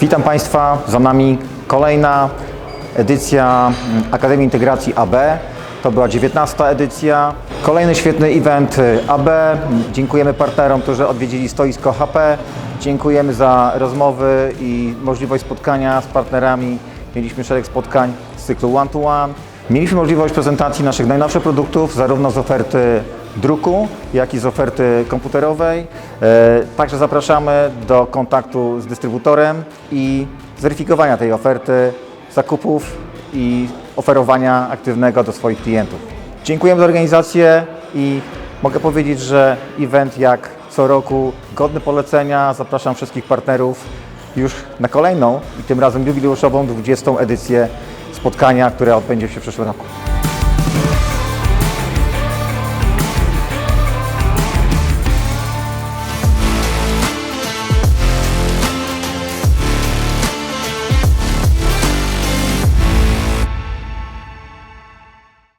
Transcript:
Witam Państwa, za nami kolejna edycja mm, Akademii Integracji AB. To była 19 edycja. Kolejny świetny event y, AB. Dziękujemy partnerom, którzy odwiedzili stoisko HP. Dziękujemy za rozmowy i możliwość spotkania z partnerami. Mieliśmy szereg spotkań z cyklu One to One. Mieliśmy możliwość prezentacji naszych najnowszych produktów, zarówno z oferty druku, jak i z oferty komputerowej. E, Także zapraszamy do kontaktu z dystrybutorem i zweryfikowania tej oferty, zakupów i oferowania aktywnego do swoich klientów. Dziękujemy za organizację i mogę powiedzieć, że event jak co roku godny polecenia. Zapraszam wszystkich partnerów już na kolejną i tym razem jubileuszową 20. edycję spotkania, które odbędzie się w przyszłym roku.